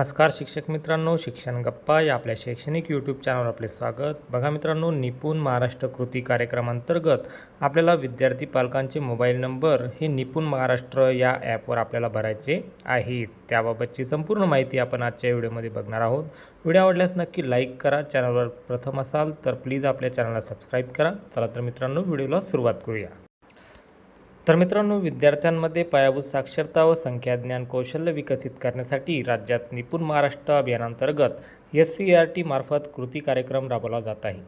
नमस्कार शिक्षक मित्रांनो शिक्षण गप्पा या आपल्या शैक्षणिक यूट्यूब चॅनलवर आपले स्वागत. बघा मित्रांनो निपुण महाराष्ट्र कृती कार्यक्रमांतर्गत आपल्याला विद्यार्थी पालकांचे मोबाईल नंबर हे निपुण महाराष्ट्र या ॲपवर आपल्याला भरायचे आहेत. त्याबाबतची संपूर्ण माहिती आपण आजच्या व्हिडिओमध्ये बघणार आहोत. व्हिडिओ आवडल्यास नक्की लाईक करा. चॅनलवर प्रथम असाल तर प्लीज आपल्या चॅनलला सबस्क्राईब करा. चला तर मित्रांनो व्हिडिओला सुरुवात करूया. तर मित्रांनो विद्यार्थ्यांमध्ये पायाभूत साक्षरता व संख्याज्ञान कौशल्य विकसित करण्यासाठी राज्यात निपुण महाराष्ट्र अभियानांतर्गत एस सी आर टी मार्फत कृती कार्यक्रम राबवला जात आहे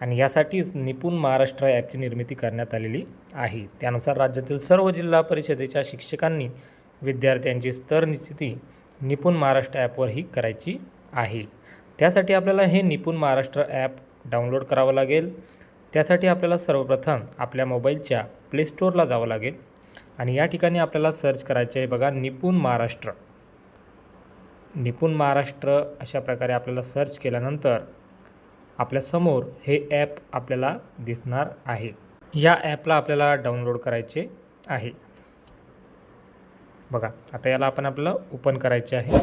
आणि यासाठीच निपुण महाराष्ट्र ॲपची निर्मिती करण्यात आलेली आहे. त्यानुसार राज्यातील सर्व जिल्हा परिषदेच्या शिक्षकांनी विद्यार्थ्यांची स्तर निश्चिती निपुण महाराष्ट्र ॲपवर ही करायची आहे. त्यासाठी आपल्याला हे निपुण महाराष्ट्र ॲप डाउनलोड करावं लागेल. त्यासाठी आपल्याला सर्वप्रथम आपल्या मोबाईलच्या प्ले स्टोअरला जावं लागेल. आणि या ठिकाणी आपल्याला सर्च करायचे आहे बघा निपुण महाराष्ट्र. निपुण महाराष्ट्र अशा प्रकारे आपल्याला सर्च केल्यानंतर आपल्यासमोर हे ॲप आपल्याला दिसणार आहे. या ॲपला आपल्याला डाउनलोड करायचे आहे. बघा आता याला आपण आपल्याला ओपन करायचे आहे.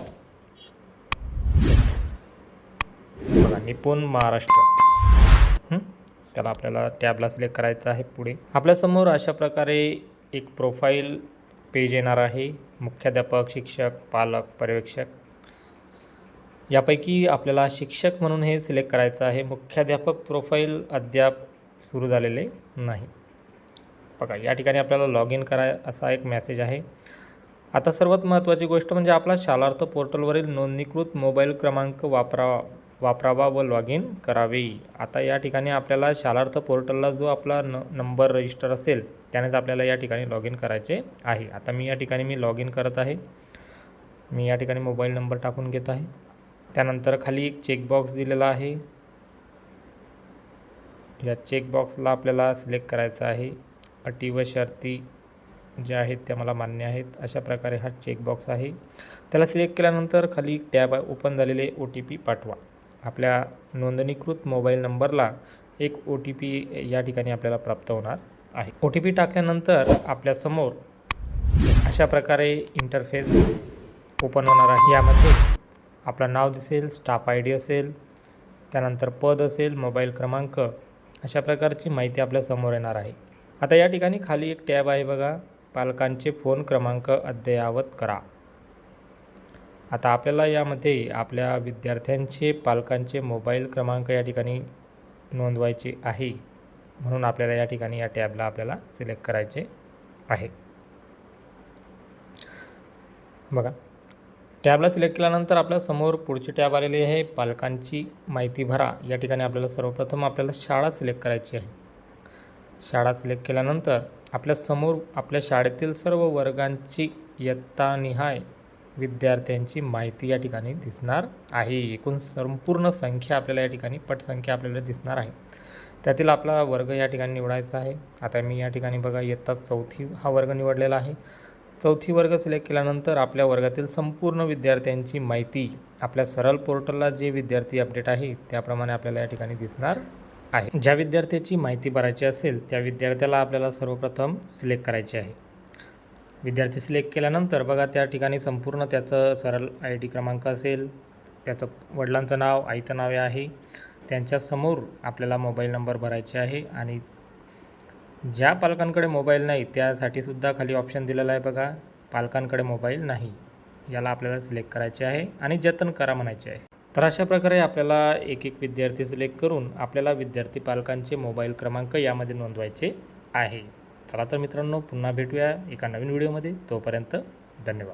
बघा निपुण महाराष्ट्र. त्याला आपल्याला टॅबला सिलेक्ट करायचं आहे पुढे. आपल्यासमोर अशा प्रकारे एक प्रोफाईल पेज येणार आहे. मुख्याध्यापक शिक्षक पालक पर्यवेक्षक. यापैकी आपल्याला शिक्षक म्हणून हे सिलेक्ट करायचं आहे. मुख्याध्यापक प्रोफाईल अद्याप सुरू झालेले नाही. बघा या ठिकाणी आपल्याला लॉग इन करा असा एक मेसेज आहे. आता सर्वात महत्त्वाची गोष्ट म्हणजे आपला शालार्थ पोर्टलवरील नोंदणीकृत मोबाईल क्रमांक वापरावा. वापरावा व लॉग इन करावे. आता या ठिकाणी आपल्याला शालार्थ पोर्टलला जो आपला न नंबर रजिस्टर असेल त्यानेच आपल्याला या ठिकाणी लॉग इन करायचे आहे. आता मी या ठिकाणी मी लॉग इन करत आहे. मी या ठिकाणी मोबाईल नंबर टाकून घेत आहे. त्यानंतर खाली एक चेकबॉक्स दिलेला आहे. या चेकबॉक्सला आपल्याला सिलेक्ट करायचं आहे. अटी व शर्ती ज्या आहेत त्या मला मान्य आहेत. अशा प्रकारे हा चेकबॉक्स आहे. त्याला सिलेक्ट केल्यानंतर खाली टॅब ओपन झालेले ओ टी पी पाठवा. आपल्या नोंदणीकृत मोबाईल नंबरला एक ओ टी पी या ठिकाणी आपल्याला प्राप्त होणार आहे. ओ टी पी टाकल्यानंतर आपल्यासमोर अशा प्रकारे इंटरफेस ओपन होणार आहे. यामध्ये आपलं नाव दिसेल स्टाफ आय डी असेल त्यानंतर पद असेल मोबाईल क्रमांक अशा प्रकारची माहिती आपल्यासमोर येणार आहे. आता या ठिकाणी खाली एक टॅब आहे बघा. पालकांचे फोन क्रमांक अद्ययावत करा. आता आपल्याला यामध्ये आपल्या विद्यार्थ्यांचे पालकांचे मोबाईल क्रमांक या ठिकाणी नोंदवायचे आहे. म्हणून आपल्याला या ठिकाणी या टॅबला आपल्याला सिलेक्ट करायचे आहे. बघा टॅबला सिलेक्ट केल्यानंतर आपल्यासमोर पुढची टॅब आलेली आहे. पालकांची माहिती भरा. या ठिकाणी आपल्याला सर्वप्रथम आपल्याला शाळा सिलेक्ट करायची आहे. शाळा सिलेक्ट केल्यानंतर आपल्यासमोर आपल्या शाळेतील सर्व वर्गांची इयत्तानिहाय विद्यार्थ्यांची माहिती या ठिकाणी दिसणार आहे. एकूण संपूर्ण संख्या आपल्याला या ठिकाणी पटसंख्या आपल्याला दिसणार आहे. त्यातील आपला वर्ग या ठिकाणी निवडायचा आहे. आता मी या ठिकाणी बघा इयत्ता चौथी हा वर्ग निवडलेला आहे. चौथी वर्ग सिलेक्ट केल्यानंतर आपल्या वर्गातील संपूर्ण विद्यार्थ्यांची माहिती आपल्या सरळ पोर्टलला जे विद्यार्थी अपडेट आहे त्याप्रमाणे आपल्याला या ठिकाणी दिसणार आहे. ज्या विद्यार्थ्याची माहिती भरायची असेल त्या विद्यार्थ्याला आपल्याला सर्वप्रथम सिलेक्ट करायची आहे. विद्यार्थी सिलेक्ट केल्यानंतर बघा त्या ठिकाणी संपूर्ण त्याचं सरळ आय डी क्रमांक असेल. त्याचं वडिलांचं नाव आईचं नाव आहे. त्यांच्यासमोर आपल्याला मोबाईल नंबर भरायचे आहे आणि ज्या पालकांकडे मोबाईल नाही त्यासाठी सुद्धा खाली ऑप्शन दिलेला आहे बघा. पालकांकडे मोबाईल नाही. याला आपल्याला सिलेक्ट करायचे आहे आणि जतन करा म्हणायचे आहे. तर अशा प्रकारे आपल्याला एक एक विद्यार्थी सिलेक्ट करून आपल्याला विद्यार्थी पालकांचे मोबाईल क्रमांक यामध्ये नोंदवायचे आहे. चला तर मित्रांनो पुन्हा भेटूया एका नवीन व्हिडिओमध्ये. तोपर्यंत धन्यवाद.